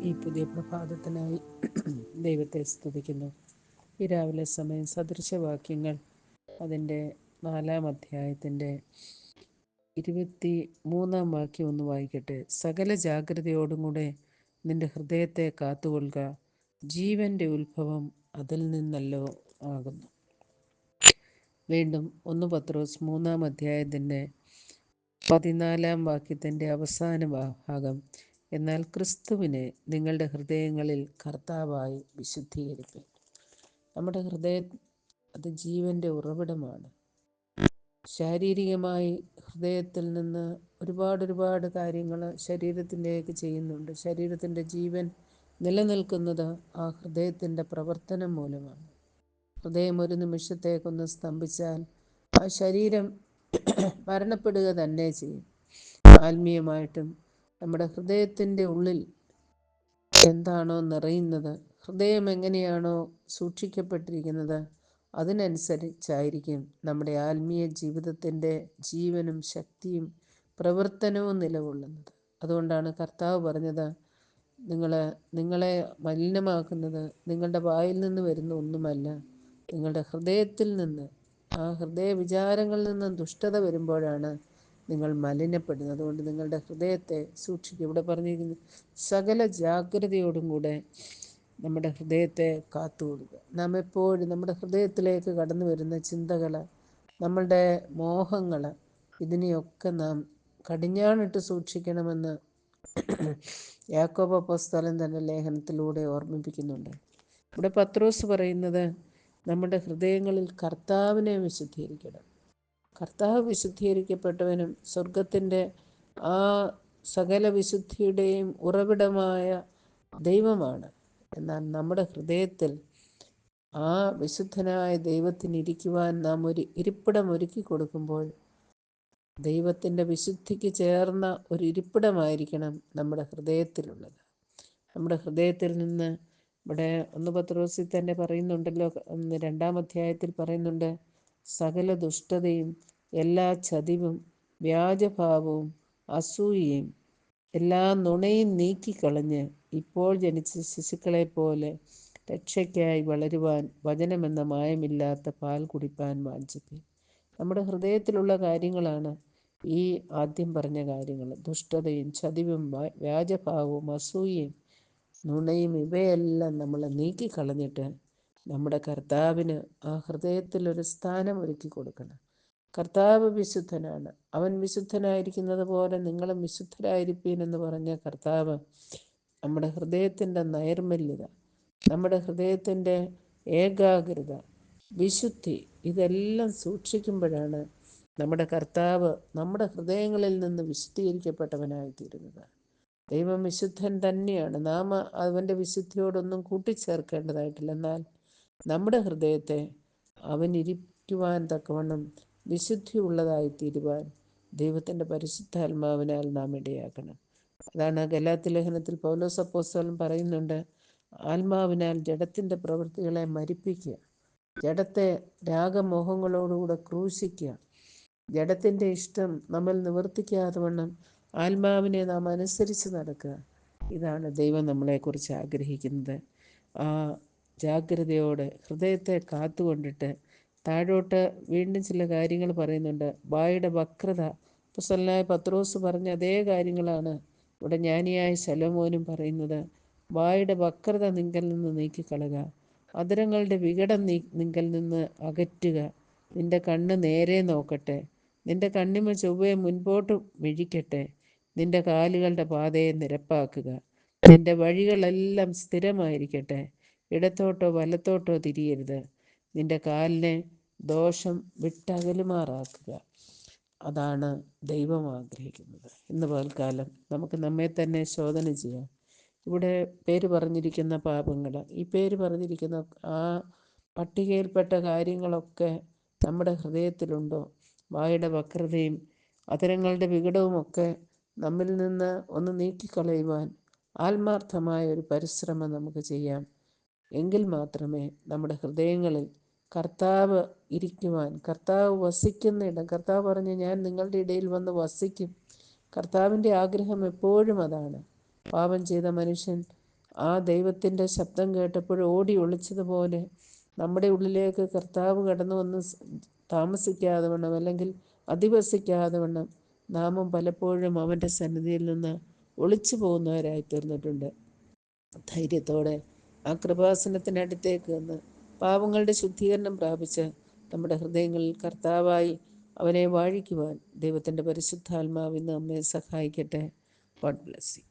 പ്രഭാതത്തിനായി ദൈവത്തെ സ്തുതിക്കുന്നു. ഈ രാവിലെ സമയം സദൃശവാക്യങ്ങൾ അതിന്റെ നാലാം അധ്യായത്തിന്റെ ഇരുപത്തി മൂന്നാം വാക്യം ഒന്ന് വായിക്കട്ടെ. സകല ജാഗ്രതയോടും കൂടെ നിന്റെ ഹൃദയത്തെ കാത്തുകൊള്ളുക. ജീവന്റെ ഉത്ഭവം അതിൽ നിന്നല്ലോ ആകുന്നു. വീണ്ടും ഒന്ന് പത്രോസ് മൂന്നാം അധ്യായത്തിന്റെ പതിനാലാം വാക്യത്തിന്റെ അവസാന ഭാഗം എന്നാൽ ക്രിസ്തുവിനെ നിങ്ങളുടെ ഹൃദയങ്ങളിൽ കർത്താവായി വിശുദ്ധീകരിക്കും നമ്മുടെ ഹൃദയം അത് ജീവന്റെ ഉറവിടമാണ്. ശാരീരികമായി ഹൃദയത്തിൽ നിന്ന് ഒരുപാട് ഒരുപാട് കാര്യങ്ങൾ ശരീരത്തിന്റെയൊക്കെ ചെയ്യുന്നുണ്ട്. ശരീരത്തിന്റെ ജീവൻ നിലനിൽക്കുന്നത് ആ ഹൃദയത്തിന്റെ പ്രവർത്തനം മൂലമാണ്. ഹൃദയം ഒരു നിമിഷത്തേക്കൊന്ന് സ്തംഭിച്ചാൽ ആ ശരീരം മരണപ്പെടുക തന്നെ ചെയ്യും. ആത്മീയമായിട്ടും നമ്മുടെ ഹൃദയത്തിന്റെ ഉള്ളിൽ എന്താണോ നിറയുന്നത് ഹൃദയം എങ്ങനെയാണോ സൂക്ഷിക്കപ്പെട്ടിരിക്കുന്നത് അതിനനുസരിച്ചായിരിക്കും നമ്മുടെ ആത്മീയ ജീവിതത്തിന്റെ ജീവനും ശക്തിയും പ്രവർത്തനവും നിലകൊള്ളുന്നത്. അതുകൊണ്ടാണ് കർത്താവ് പറഞ്ഞത് നിങ്ങൾ നിങ്ങളെ മലിനമാക്കുന്നത് നിങ്ങളുടെ വായിൽ നിന്ന് വരുന്ന ഒന്നുമല്ല നിങ്ങളുടെ ഹൃദയത്തിൽ നിന്ന് ആ ഹൃദയ വിചാരങ്ങളിൽ നിന്ന് ദുഷ്ടത വരുമ്പോഴാണ് നിങ്ങൾ മലിനപ്പെടുന്നത് അതുകൊണ്ട് നിങ്ങളുടെ ഹൃദയത്തെ സൂക്ഷിക്കുക. ഇവിടെ പറഞ്ഞിരിക്കുന്നു സകല ജാഗ്രതയോടും കൂടെ നമ്മുടെ ഹൃദയത്തെ കാത്തുകൊടുക്കുക നാം എപ്പോഴും നമ്മുടെ ഹൃദയത്തിലേക്ക് കടന്നു വരുന്ന ചിന്തകൾ നമ്മളുടെ മോഹങ്ങൾ ഇതിനെയൊക്കെ നാം കടിഞ്ഞാണിട്ട് സൂക്ഷിക്കണമെന്ന് യാക്കോബ പുസ്തകം തന്നെ ലേഖനത്തിലൂടെ ഓർമ്മിപ്പിക്കുന്നുണ്ട്. ഇവിടെ പത്രോസ് പറയുന്നത് നമ്മുടെ ഹൃദയങ്ങളിൽ കർത്താവിനെ വിശുദ്ധീകരിക്കണം. കർത്താവ് വിശുദ്ധീകരിക്കപ്പെട്ടവനും സ്വർഗത്തിന്റെ ആ സകല വിശുദ്ധിയുടെയും ഉറവിടമായ ദൈവമാണ്. എന്നാൽ നമ്മുടെ ഹൃദയത്തിൽ ആ വിശുദ്ധനായ ദൈവത്തിന് ഇരിക്കുവാൻ നാം ഒരു ഇരിപ്പിടം ഒരുക്കി കൊടുക്കുമ്പോൾ ദൈവത്തിന്റെ വിശുദ്ധിക്ക് ചേർന്ന ഒരു ഇരിപ്പിടമായിരിക്കണം നമ്മുടെ ഹൃദയത്തിലുള്ളത്. നമ്മുടെ ഹൃദയത്തിൽ നിന്ന് ഇവിടെ ഒന്ന് പത്രോസിൽ തന്നെ പറയുന്നുണ്ടല്ലോ രണ്ടാം അധ്യായത്തിൽ പറയുന്നുണ്ട് സകല ദുഷ്ടതയും എല്ലാ ചതിവും വ്യാജഭാവവും അസൂയയും എല്ലാ നുണയും നീക്കിക്കളഞ്ഞ് ഇപ്പോൾ ജനിച്ച ശിശുക്കളെ പോലെ രക്ഷയ്ക്കായി വളരുവാൻ വചനമെന്ന മായമില്ലാത്ത പാൽ കുടിപ്പാൻ വാഞ്ചിപ്പി. നമ്മുടെ ഹൃദയത്തിലുള്ള കാര്യങ്ങളാണ് ഈ ആദ്യം പറഞ്ഞ കാര്യങ്ങൾ. ദുഷ്ടതയും ചതിവും വ്യാജഭാവവും അസൂയയും നുണയും ഇവയെല്ലാം നമ്മൾ നീക്കിക്കളഞ്ഞിട്ട് നമ്മുടെ കർത്താവിന് ആ ഹൃദയത്തിൽ ഒരു സ്ഥാനം ഒരുക്കി കൊടുക്കണം. കർത്താവ് വിശുദ്ധനാണ്. അവൻ വിശുദ്ധനായിരിക്കുന്നത് പോലെ നിങ്ങളും വിശുദ്ധരായിരിക്കീൻ എന്ന് പറഞ്ഞ കർത്താവ് നമ്മുടെ ഹൃദയത്തിന്റെ നൈർമല്യത നമ്മുടെ ഹൃദയത്തിന്റെ ഏകാഗ്രത വിശുദ്ധി ഇതെല്ലാം സൂക്ഷിക്കുമ്പോഴാണ് നമ്മുടെ കർത്താവ് നമ്മുടെ ഹൃദയങ്ങളിൽ നിന്ന് വിശുദ്ധീകരിക്കപ്പെട്ടവനായി തീരുന്നത് ദൈവം വിശുദ്ധൻ തന്നെയാണ്. നാം അവന്റെ വിശുദ്ധിയോടൊന്നും കൂട്ടിച്ചേർക്കേണ്ടതായിട്ടില്ല. എന്നാൽ നമ്മുടെ ഹൃദയത്തെ അവൻ ഇരിക്കുവാൻ തക്കവണ്ണം വിശുദ്ധിയുള്ളതായി തീരുവാൻ ദൈവത്തിന്റെ പരിശുദ്ധാത്മാവിനാൽ നാം ഇടയാക്കണം അതാണ് ഗലാത്തി ലേഖനത്തിൽ പൗലോസ് അപ്പോസ്തലൻ പറയുന്നുണ്ട് ആത്മാവിനാൽ ജഡത്തിന്റെ പ്രവൃത്തികളെ മരിപ്പിക്കുക ജഡത്തെ രാഗമോഹങ്ങളോടുകൂടെ ക്രൂശിക്കുക ജഡത്തിന്റെ ഇഷ്ടം നമ്മൾ നിവർത്തിക്കാതെ വണ്ണം ആത്മാവിനെ നാം അനുസരിച്ച് നടക്കുക. ഇതാണ് ദൈവം നമ്മളെക്കുറിച്ച് ആഗ്രഹിക്കുന്നത്. ആ ജാഗ്രതയോടെ ഹൃദയത്തെ കാത്തുകൊണ്ടിട്ട് താഴോട്ട് വീണ്ടും ചില കാര്യങ്ങൾ പറയുന്നുണ്ട്. ബായുടെ വക്രത പുസലായ പത്രോസ് പറഞ്ഞ അതേ കാര്യങ്ങളാണ് ഇവിടെ ജ്ഞാനിയായ ശലോമോനും പറയുന്നത്. വായുടെ വക്രത നിങ്കൽ നിന്ന് നീക്കിക്കളക അതിരങ്ങളുടെ വികടം നീ നിങ്കൽ നിന്ന് അകറ്റുക. നിന്റെ കണ്ണ് നേരെ നോക്കട്ടെ നിന്റെ കണ്ണിമ ചൊവ്വയെ മുൻപോട്ട് മിഴിക്കട്ടെ നിന്റെ കാലുകളുടെ പാതയെ നിരപ്പാക്കുക നിന്റെ വഴികളെല്ലാം സ്ഥിരമായിരിക്കട്ടെ. ഇടത്തോട്ടോ വലത്തോട്ടോ തിരിയരുത്. നിന്റെ കാലിനെ ദോഷം വിട്ടകലുമാറാക്കുക അതാണ് ദൈവം ആഗ്രഹിക്കുന്നത്. ഇന്ന് പകൽക്കാലം നമുക്ക് നമ്മെ തന്നെ ശോധന ചെയ്യാം. ഇവിടെ പേര് പറഞ്ഞിരിക്കുന്ന പാപങ്ങൾ ഈ പേര് പറഞ്ഞിരിക്കുന്ന ആ പട്ടികയിൽപ്പെട്ട കാര്യങ്ങളൊക്കെ നമ്മുടെ ഹൃദയത്തിലുണ്ടോ? വായുടെ വക്രതയും അതരങ്ങളുടെ വികടവുമൊക്കെ നമ്മിൽ നിന്ന് ഒന്ന് നീക്കിക്കളയുവാൻ ആത്മാർത്ഥമായ ഒരു പരിശ്രമം നമുക്ക് ചെയ്യാം. എങ്കിൽ മാത്രമേ നമ്മുടെ ഹൃദയങ്ങളിൽ കർത്താവ് ഇരിക്കുവാൻ കർത്താവ് വസിക്കുന്ന ഇടം കർത്താവ് പറഞ്ഞ് ഞാൻ നിങ്ങളുടെ ഇടയിൽ വന്ന് വസിക്കും. കർത്താവിന്റെ ആഗ്രഹം എപ്പോഴും അതാണ്. പാപം ചെയ്ത മനുഷ്യൻ ആ ദൈവത്തിന്റെ ശബ്ദം കേട്ടപ്പോൾ ഓടി ഒളിച്ചതുപോലെ നമ്മുടെ ഉള്ളിലേക്ക് കർത്താവ് കടന്നു വന്ന് താമസിക്കാതെ വണ്ണം അല്ലെങ്കിൽ അധിവസിക്കാതെ വണ്ണം നാമും പലപ്പോഴും അവന്റെ സന്നിധിയിൽ നിന്ന് ഒളിച്ചു പോകുന്നവരായി തീർന്നിട്ടുണ്ട്. ധൈര്യത്തോടെ ആ കൃപാസനത്തിനടുത്തേക്ക് വന്ന് പാപങ്ങളുടെ ശുദ്ധീകരണം പ്രാപിച്ച് നമ്മുടെ ഹൃദയങ്ങളിൽ കർത്താവായി അവനെ വാഴിക്കുവാൻ ദൈവത്തിന്റെ പരിശുദ്ധാത്മാവിന്ന് നമ്മെ സഹായിക്കട്ടെ. God bless you